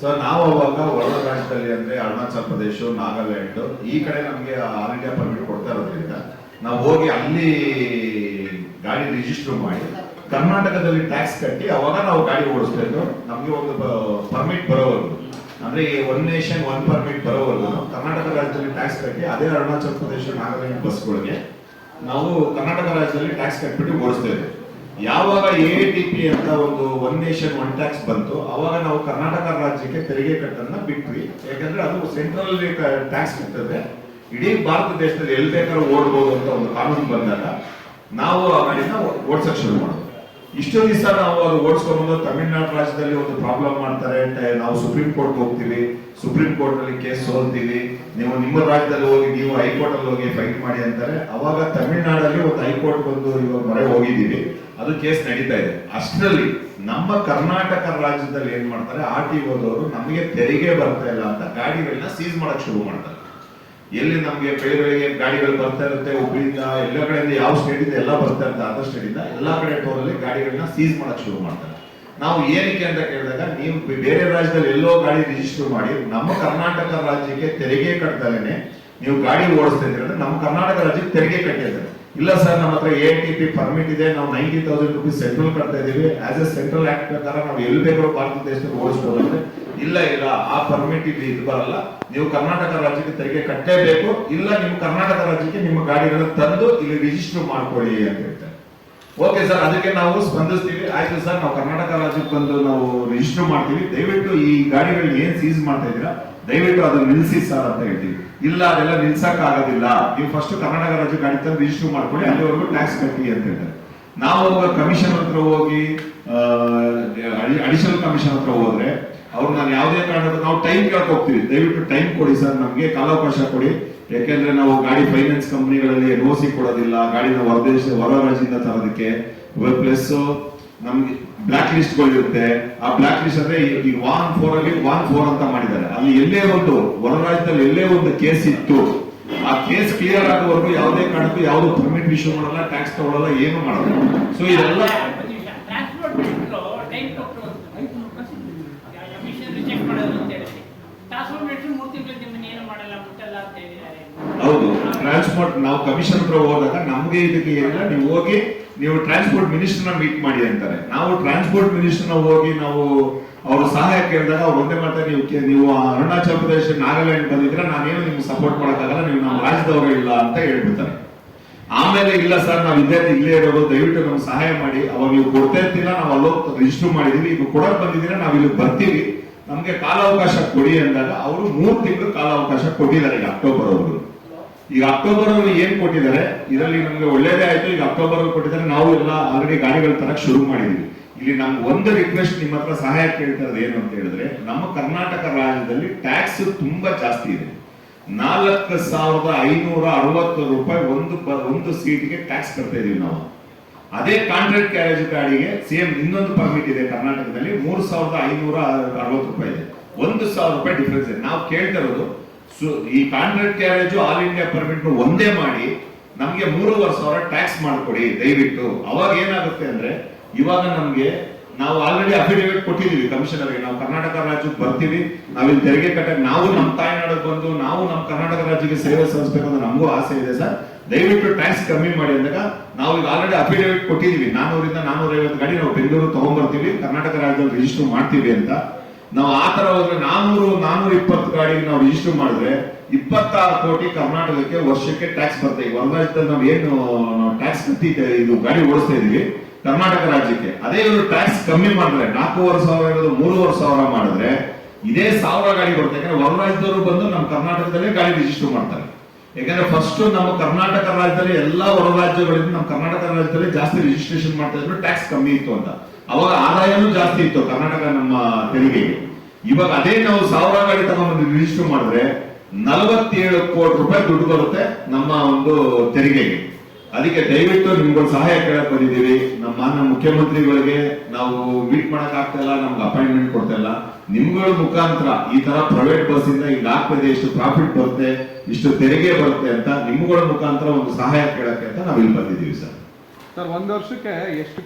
So ನಾವು ಅವಾಗ ಒಳ ರಾಜ್ಯದಲ್ಲಿ ಅಂದ್ರೆ ಅರುಣಾಚಲ ಪ್ರದೇಶ, ನಾಗಾಲ್ಯಾಂಡ್, ಈ ಕಡೆ ನಮಗೆ ಆಲ್ ಇಂಡಿಯಾ ಪರ್ಮಿಟ್ ಕೊಡ್ತಾ ಇರೋದ್ರಿಂದ ನಾವು ಹೋಗಿ ಅಲ್ಲಿ ಗಾಡಿ ರಿಜಿಸ್ಟರ್ ಮಾಡಿ ಕರ್ನಾಟಕದಲ್ಲಿ ಟ್ಯಾಕ್ಸ್ ಕಟ್ಟಿ ಅವಾಗ ನಾವು ಗಾಡಿ ಓಡಿಸ್ಬೇಕು ನಮಗೆ ಒಂದು ಪರ್ಮಿಟ್ ಬರೋವರೆಗೂ ಅಂದ್ರೆ ಈ ಒನ್ ನೇಷನ್ ಒನ್ ಪರ್ಮಿಟ್ ಬರೋವಲ್ಲ ಕರ್ನಾಟಕ ರಾಜ್ಯದಲ್ಲಿ ಟ್ಯಾಕ್ಸ್ ಕಟ್ಟಿ ಅದೇ ಅರುಣಾಚಲ ಪ್ರದೇಶ, ನಾಗಾಲ್ಯಾಂಡ್ ಬಸ್ಗಳಿಗೆ ನಾವು ಕರ್ನಾಟಕ ರಾಜ್ಯದಲ್ಲಿ ಟ್ಯಾಕ್ಸ್ ಕಟ್ಬಿಟ್ಟು ಓಡಿಸ್ತಾ ಇದ್ವಿ. ಯಾವಾಗ ಎ ಟಿ ಪಿ ಅಂತ ಒಂದು ಒನ್ ನೇಷನ್ ಒನ್ ಟ್ಯಾಕ್ಸ್ ಬಂತು, ಅವಾಗ ನಾವು ಕರ್ನಾಟಕ ರಾಜ್ಯಕ್ಕೆ ತೆರಿಗೆ ಕಟ್ಟನ್ನ ಬಿಟ್ವಿ. ಯಾಕಂದ್ರೆ ಅದು ಸೆಂಟ್ರಲ್ ಟ್ಯಾಕ್ಸ್ ಇರ್ತದೆ. ಇಡೀ ಭಾರತ ದೇಶದಲ್ಲಿ ಎಲ್ಲಿ ಬೇಕಾದ್ರೂ ಓಡ್ಬೋದು ಅಂತ ಒಂದು ಕಾನೂನು ಬಂದಾಗ ನಾವು ಆ ಗಾಡಿನ ಓಡ್ಸಕ್ ಶುರು ಮಾಡೋದು ಇಷ್ಟು ದಿವಸ ನಾವು ಅದು ಓಡಿಸ್ಕೊಂಡು ತಮಿಳುನಾಡು ರಾಜ್ಯದಲ್ಲಿ ಒಂದು ಪ್ರಾಬ್ಲಮ್ ಮಾಡ್ತಾರೆ ಅಂತ ನಾವು ಸುಪ್ರೀಂ ಕೋರ್ಟ್ ಹೋಗ್ತೀವಿ. ಸುಪ್ರೀಂ ಕೋರ್ಟ್ ಅಲ್ಲಿ ಕೇಸ್ ಸೋಲ್ತೀವಿ. ನೀವು ನಿಮ್ಮ ರಾಜ್ಯದಲ್ಲಿ ಹೋಗಿ, ನೀವು ಹೈಕೋರ್ಟ್ ಅಲ್ಲಿ ಹೋಗಿ ಫೈಟ್ ಮಾಡಿ ಅಂತಾರೆ. ಅವಾಗ ತಮಿಳುನಾಡಲ್ಲಿ ಒಂದು ಹೈಕೋರ್ಟ್ ಬಂದು ಇವಾಗ ಮೊರೆ ಹೋಗಿದ್ದೀವಿ. ಅದು ಕೇಸ್ ನಡೀತಾ ಇದೆ. ಅಷ್ಟರಲ್ಲಿ ನಮ್ಮ ಕರ್ನಾಟಕ ರಾಜ್ಯದಲ್ಲಿ ಏನ್ ಮಾಡ್ತಾರೆ, ಆರ್ ಟಿ ಓದವರು ನಮಗೆ ತೆರಿಗೆ ಬರ್ತಾ ಇಲ್ಲ ಅಂತ ಗಾಡಿಗಳನ್ನ ಸೀಸ್ ಮಾಡಕ್ ಶುರು ಮಾಡ್ತಾರೆ. ಎಲ್ಲಿ ನಮಗೆ ಬೆಳೆ ಬೆಳಿಗ್ಗೆ ಗಾಡಿಗಳು ಬರ್ತಾ ಇರುತ್ತೆ, ಹುಬ್ಳಿಯಿಂದ ಎಲ್ಲ ಕಡೆಯಿಂದ ಯಾವ ಸ್ಟೇಟ್ ಇಂದ ಎಲ್ಲ ಬರ್ತಾ ಇರುತ್ತೆ ಸ್ಟೇಟ್ ಎಲ್ಲ ಎಲ್ಲಾ ಕಡೆ ಟೋಲಲ್ಲಿ ಗಾಡಿಗಳನ್ನ ಸೀಸ್ ಮಾಡಕ್ ಶುರು ಮಾಡ್ತಾರೆ. ನಾವು ಏನಕ್ಕೆ ಅಂತ ಕೇಳಿದಾಗ ನೀವು ಬೇರೆ ರಾಜ್ಯದಲ್ಲಿ ಎಲ್ಲೋ ಗಾಡಿ ರಿಜಿಸ್ಟರ್ ಮಾಡಿ, ನಮ್ಮ ಕರ್ನಾಟಕ ರಾಜ್ಯಕ್ಕೆ ತೆರಿಗೆ ಕಟ್ಟದಲೇನೆ ನೀವು ಗಾಡಿ ಓಡಿಸ್ತಾ ಇದ್ರೆ ನಮ್ಮ ಕರ್ನಾಟಕ ರಾಜ್ಯಕ್ಕೆ ತೆರಿಗೆ ಕಟ್ಟಿದ್ದಾರೆ ಇಲ್ಲ ಸರ್, ನಮ್ಮ ಹತ್ರ ಎ ಟಿ ಪಿ ಪರ್ಮಿಟ್ ಇದೆ. ನಾವು ನೈಂಟಿ ತೌಸಂಡ್ ರುಪೀಸ್ ಸೆಂಟ್ರಲ್ ಕಟ್ತಾ ಇದೀವಿ ಆಸ್ ಎ ಸೆಂಟ್ರಲ್ ಆಕ್ಟ್ ಪ್ರಕಾರ ನಾವು ಎಲ್ಲಿ ಬೇಕಾದ್ರೂ ಭಾರತ ದೇಶದಲ್ಲಿ ಓಡಿಸ್ಬೋದು ಅಂದ್ರೆ ಇಲ್ಲ ಇಲ್ಲ, ಆ ಪರ್ಮಿಟ್ ಇಲ್ಲಿ ಇದು ಬರಲ್ಲ. ನೀವು ಕರ್ನಾಟಕ ರಾಜ್ಯಕ್ಕೆ ತೆರಿಗೆ ಕಟ್ಟಲೇಬೇಕು. ಇಲ್ಲ ನಿಮ್ಮ ಕರ್ನಾಟಕ ರಾಜ್ಯಕ್ಕೆ ನಿಮ್ಮ ಗಾಡಿಗಳನ್ನು ತಂದು ಇಲ್ಲಿ ರಿಜಿಸ್ಟರ್ ಮಾಡ್ಕೊಳ್ಳಿ ಅಂತ ಓಕೆ ಸರ್, ಅದಕ್ಕೆ ನಾವು ಸ್ಪಂದಿಸ್ತೀವಿ. ಆಯ್ತು ಸರ್, ನಾವು ಕರ್ನಾಟಕ ರಾಜ್ಯಕ್ಕೆ ಬಂದು ನಾವು ರಿಜಿಸ್ಟರ್ ಮಾಡ್ತೀವಿ. ದಯವಿಟ್ಟು ಈ ಗಾಡಿಗಳಿಗೆ ಏನ್ ಸೀಸ್ ಮಾಡ್ತಾ ಇದ್ದೀರಾ, ದಯವಿಟ್ಟು ಅದನ್ನ ನಿಲ್ಸಿ ಸರ್ ಅಂತ ಹೇಳ್ತೀವಿ. ಇಲ್ಲ, ಅದೆಲ್ಲ ನಿಲ್ಸಕ್ ಆಗೋದಿಲ್ಲ ನೀವು ಫಸ್ಟ್ ಕರ್ನಾಟಕ ರಾಜ್ಯ ಗಾಡಿ ತಂದು ರಿಜಿಸ್ಟರ್ ಮಾಡ್ಕೊಳ್ಳಿ, ಅಲ್ಲಿವರೆಗೂ ಟ್ಯಾಕ್ಸ್ ಕಟ್ಟಿ ಅಂತ ಹೇಳ್ತಾರೆ. ನಾವು ಕಮಿಷನ್ ಹತ್ರ ಹೋಗಿ ಅಡಿಷನಲ್ ಕಮಿಷನ್ ಹತ್ರ ಹೋದ್ರೆ, ಅವ್ರು ನಾನು ಯಾವುದೇ ಕಾರಣಕ್ಕೂ ನಾವು ಟೈಮ್ ಕೇಳಕ್ ಹೋಗ್ತೀವಿ. ದಯವಿಟ್ಟು ಟೈಮ್ ಕೊಡಿ ಸರ್ ನಮ್ಗೆ, ಕಾಲಾವಕಾಶ ಕೊಡಿ. ಯಾಕೆಂದ್ರೆ ನಾವು ಗಾಡಿ ಫೈನಾನ್ಸ್ ಕಂಪನಿಗಳಲ್ಲಿ ಎನ್ ಸಿ ಕೊಡೋದಿಲ್ಲ, ಗಾಡಿನ ಹೊರದೇಶ, ಹೊರ ರಾಜ್ಯದಿಂದ ತರೋದಕ್ಕೆ ಪ್ಲಸ್ ನಮ್ಗೆ ಬ್ಲಾಕ್ ಲಿಸ್ಟ್ ಇರುತ್ತೆ ಆ ಬ್ಲಾಕ್ ಲಿಸ್ಟ್ ಅಂದ್ರೆ ಈ- ವಾನ್ ಫೋರ್ ಅಲ್ಲಿ ವಾನ್ ಫೋರ್ ಅಂತ ಮಾಡಿದ್ದಾರೆ. ಅಲ್ಲಿ ಎಲ್ಲೇ ಒಂದು, ಹೊರ ರಾಜ್ಯದಲ್ಲಿ ಎಲ್ಲೇ ಒಂದು ಕೇಸ್ ಇತ್ತು, ಆ ಕೇಸ್ ಕ್ಲಿಯರ್ ಆಗೋವರೆಗೂ ಯಾವುದೇ ಕಾರಣಕ್ಕೂ ಯಾವುದು ಪರ್ಮಿಟ್ ಇಶ್ಯೂ ಮಾಡಲ್ಲ ಟ್ಯಾಕ್ಸ್ ತಗೊಳ್ಳಲ್ಲ ಏನು ಮಾಡಲ್ಲ. ಸೊ ಇದೆಲ್ಲ ಟ್ರಾನ್ಸ್ಪೋರ್ಟ್ ಮಿನಿಸ್ಟ್ರು ಟೈಮ್ ಕೊಟ್ಟು ಕಮಿಷನ್ ರಿಜೆಕ್ಟ್ ಮಾಡೋದು ಅಂತ ಹೇಳಿದ್ರಿ ಟ್ರಾನ್ಸ್ಪೋರ್ಟ್ ಮಿನಿಸ್ಟ್ರು ಮೂರು ತಿಂಗಳು ನಿಮ್ಮನ್ನ ಏನು ಮಾಡಲ್ಲ ಮುಟ್ಟಲ್ಲ ಅಂತ ಹೇಳಿದ್ದಾರೆ ಹೌದು ಟ್ರಾನ್ಸ್ಪೋರ್ಟ್ ನಾವು ಕಮಿಷನ್ ಹತ್ರ ಹೋದಾಗ ನಮ್ಗೆ ಇದಕ್ಕೆ ಏನಿಲ್ಲ, ನೀವು ಹೋಗಿ, ನೀವು ಟ್ರಾನ್ಸ್ಪೋರ್ಟ್ ಮಿನಿಸ್ಟರ್ನ ಮೀಟ್ ಮಾಡಿ ಅಂತಾರೆ. ನಾವು ಟ್ರಾನ್ಸ್ಪೋರ್ಟ್ ಮಿನಿಸ್ಟರ್ನ ಹೋಗಿ ನಾವು ಅವರು ಸಹಾಯ ಕೇಳಿದಾಗ ಅವ್ರು ಒಂದೇ ಮಾಡ್ತಾರೆ ನೀವು ನೀವು ಅರುಣಾಚಲ ಪ್ರದೇಶ, ನಾಗಾಲ್ಯಾಂಡ್ ಬಂದಿದ್ರೆ ನಾನೇನು ನಿಮ್ಗೆ ಸಪೋರ್ಟ್ ಮಾಡೋಕ್ಕಾಗಲ್ಲ, ನೀವು ನಮ್ಮ ರಾಜ್ಯದವರು ಇಲ್ಲ ಅಂತ ಹೇಳ್ಬಿಡ್ತಾರೆ. ಆಮೇಲೆ ಇಲ್ಲ ಸರ್, ನಾವು ವಿದ್ಯಾರ್ಥಿ ಇಲ್ಲೇ ಇರೋದು, ದಯವಿಟ್ಟು ನಮ್ಗೆ ಸಹಾಯ ಮಾಡಿ. ಅವಾಗ ನೀವು ಕೊಡ್ತಾ ಇರ್ತಿಲ್ಲ ನಾವು ಅಲ್ಲೋಗಿ ರಿಜಿಸ್ಟರ್ ಮಾಡಿದೀವಿ. ಈಗ ಕೊಡಕ್ ಬಂದಿದ್ದೀರಾ, ನಾವು ಇಲ್ಲಿ ಬರ್ತೀವಿ. ನಮ್ಗೆ ಕಾಲಾವಕಾಶ ಕೊಡಿ ಅಂದಾಗ, ಅವರು ಮೂರ್ ತಿಂಗಳು ಕಾಲಾವಕಾಶ ಕೊಟ್ಟಿದ್ದಾರೆ ಅಕ್ಟೋಬರ್ ಅವರು ಈಗ ಅಕ್ಟೋಬರ್ ಅಲ್ಲಿ ಏನ್ ಕೊಟ್ಟಿದ್ದಾರೆ? ಇದರಲ್ಲಿ ನಮ್ಗೆ ಒಳ್ಳೇದೇ ಆಯ್ತು. ಈಗ ಅಕ್ಟೋಬರ್ ಅಲ್ಲಿ ಕೊಟ್ಟಿದ್ದಾರೆ. ನಾವು ಎಲ್ಲ ಆಲ್ರೆಡಿ ಗಾಡಿಗಳ ತರಕ್ ಶುರು ಮಾಡಿದೀವಿ. ಇಲ್ಲಿ ನಮ್ಗೆ ಒಂದು ರಿಕ್ವೆಸ್ಟ್ ನಿಮ್ಮ ಹತ್ರ ಸಹಾಯ ಕೇಳ್ತಾ ಇರೋದು ಏನು ಅಂತ ಹೇಳಿದ್ರೆ, ನಮ್ಮ ಕರ್ನಾಟಕ ರಾಜ್ಯದಲ್ಲಿ ಟ್ಯಾಕ್ಸ್ ತುಂಬಾ ಜಾಸ್ತಿ ಇದೆ. ನಾಲ್ಕು ಸಾವಿರದ ಐನೂರ ಅರವತ್ತು ರೂಪಾಯಿ ಒಂದು ಒಂದು ಸೀಟ್ಗೆ ಟ್ಯಾಕ್ಸ್ ಕಟ್ತಾ ಇದೀವಿ ನಾವು. ಅದೇ ಕಾಂಟ್ರಾಕ್ಟ್ ಕ್ಯಾರೇಜ್ ಗಾಡಿಗೆ ಸೇಮ್ ಇನ್ನೊಂದು ಪರ್ಮಿಟ್ ಇದೆ ಕರ್ನಾಟಕದಲ್ಲಿ. ಮೂರು ಸಾವಿರದ ಐನೂರ ಅರವತ್ತು ರೂಪಾಯಿ ಇದೆ. ಒಂದು ಸಾವಿರ ರೂಪಾಯಿ ಡಿಫ್ರೆನ್ಸ್ ಇದೆ. ನಾವು ಕೇಳ್ತಾ ಇರೋದು ಸು- ಈ contract carriage all India permit ಒಂದೇ ಮಾಡಿ ನಮಗೆ ಮೂರುವರೆ ಸಾವಿರ ಟ್ಯಾಕ್ಸ್ ಮಾಡ್ಕೊಡಿ, ದಯವಿಟ್ಟು. ಅವಾಗ ಏನಾಗುತ್ತೆ ಅಂದ್ರೆ, ಇವಾಗ ನಮ್ಗೆ ನಾವು ಆಲ್ರೆಡಿ ಅಫಿಡೇವಿಟ್ ಕೊಟ್ಟಿದೀವಿ ಕಮಿಷನರ್ಗೆ ನಾವು ಕರ್ನಾಟಕ ರಾಜ್ಯಕ್ಕೆ ಬರ್ತೀವಿ. ನಾವಿಲ್ಲಿ ತೆರಿಗೆ ಕಟ್ಟ ನಾವು ನಮ್ಮ ತಾಯ್ನಾಡಕ್ಕೆ ಬಂದು, ನಾವು ನಮ್ಮ ಕರ್ನಾಟಕ ರಾಜ್ಯಕ್ಕೆ ಸೇವೆ ಸಲ್ಲಿಸಬೇಕು ಅಂತ ನಮಗೂ ಆಸೆ ಇದೆ ಸರ್. ದಯವಿಟ್ಟು ಟ್ಯಾಕ್ಸ್ ಕಮ್ಮಿ ಮಾಡಿ ಅಂದಾಗ ನಾವು ಈಗ ಆಲ್ರೆಡಿ ಅಫಿಡೇವಿಟ್ ಕೊಟ್ಟಿದೀವಿ ನಾನೂರಿಂದ ನಾನೂರ ಐವತ್ತು ಗಾಡಿ ನಾವು ಬೆಂಗಳೂರು ತಗೊಂಡ್ಬರ್ತೀವಿ ಕರ್ನಾಟಕ ರಾಜ್ಯದಲ್ಲಿ ರಿಜಿಸ್ಟರ್ ಮಾಡ್ತೀವಿ ಅಂತ. ನಾವು ಆ ತರ ಹೋದ್ರೆ ನಾನೂರು, ನಾನೂರ ಇಪ್ಪತ್ತು ಗಾಡಿ ನಾವು ರಿಜಿಸ್ಟರ್ ಮಾಡಿದ್ರೆ ಇಪ್ಪತ್ತಾರು ಕೋಟಿ ಕರ್ನಾಟಕಕ್ಕೆ ವರ್ಷಕ್ಕೆ ಟ್ಯಾಕ್ಸ್ ಬರ್ತಾ ಈಗ ರಾಜ್ಯದಲ್ಲಿ ನಾವು ಏನು ಟ್ಯಾಕ್ಸ್ ಕಟ್ಟಿ ಇದು ಗಾಡಿ ಓಡಿಸ್ತಾ ಇದೀವಿ ಕರ್ನಾಟಕ ರಾಜ್ಯಕ್ಕೆ. ಅದೇ ಇವರು ಟ್ಯಾಕ್ಸ್ ಕಮ್ಮಿ ಮಾಡಿದ್ರೆ, ನಾಲ್ಕೂವರೆ ಸಾವಿರ ಇರೋದು ಮೂರುವರೆ ಸಾವಿರ ಮಾಡಿದ್ರೆ, ಇದೇ ಸಾವಿರ ಗಾಡಿ ಯಾಕಂದ್ರೆ ಹೊರ ರಾಜ್ಯದವರು ಬಂದು ನಮ್ಮ ಕರ್ನಾಟಕದಲ್ಲೇ ಗಾಡಿ ರಿಜಿಸ್ಟರ್ ಮಾಡ್ತಾರೆ. ಯಾಕಂದ್ರೆ ಫಸ್ಟ್ ನಮ್ಮ ಕರ್ನಾಟಕ ರಾಜ್ಯದಲ್ಲಿ ಎಲ್ಲಾ ಹೊರ ರಾಜ್ಯಗಳಿಂದ ನಮ್ಮ ಕರ್ನಾಟಕ ರಾಜ್ಯದಲ್ಲಿ ಜಾಸ್ತಿ ರಿಜಿಸ್ಟ್ರೇಷನ್ ಮಾಡ್ತಾ ಇದ್ರು ಟ್ಯಾಕ್ಸ್ ಕಮ್ಮಿ ಇತ್ತು ಅಂತ. ಅವಾಗ ಆದಾಯನೂ ಜಾಸ್ತಿ ಇತ್ತು ಕರ್ನಾಟಕ ನಮ್ಮ ತೆರಿಗೆ. ಇವಾಗ ಅದೇ ನಾವು ಸಾವಿರ ಗಾಡಿ ತಗೊಂಡು ರಿಜಿಸ್ಟರ್ ಮಾಡಿದ್ರೆ ನಲವತ್ತೇಳು ಕೋಟಿ ರೂಪಾಯಿ ದುಡ್ಡು ಬರುತ್ತೆ ನಮ್ಮ ಒಂದು ತೆರಿಗೆಗೆ ಅದಕ್ಕೆ ದಯವಿಟ್ಟು ನಿಮ್ಗೊಂದು ಸಹಾಯ ಕೇಳಕ್ ಬಂದಿದ್ದೀವಿ. ನಮ್ಮ ಮಾನ್ಯ ಮುಖ್ಯಮಂತ್ರಿಗಳಿಗೆ ನಾವು ಮೀಟ್ ಮಾಡಕ್ ಆಗ್ತಾ ಇಲ್ಲ, ನಮ್ಗೆ ಅಪಾಯಿಂಟ್ಮೆಂಟ್ ಕೊಡ್ತಾ ಇಲ್ಲ. ನಿಮ್ಗಳ ಮುಖಾಂತರ ಈ ತರ ಪ್ರೈವೇಟ್ ಬಸ್ ಇಂದ ಈಗ ಆಗ್ತದೆ ಎಷ್ಟು ಪ್ರಾಫಿಟ್ ಬರುತ್ತೆ, ಇಷ್ಟು ತೆರಿಗೆ ಬರುತ್ತೆ ಅಂತ ನಿಮ್ಗಳ ಮುಖಾಂತರ ಒಂದು ಸಹಾಯ ಕೇಳಕ್ಕೆ ಅಂತ ನಾವು ಇಲ್ಲಿ ಬಂದಿದ್ದೀವಿ ಸರ್. ಸರ್, ಒಂದು ವರ್ಷಕ್ಕೆ ಎಷ್ಟು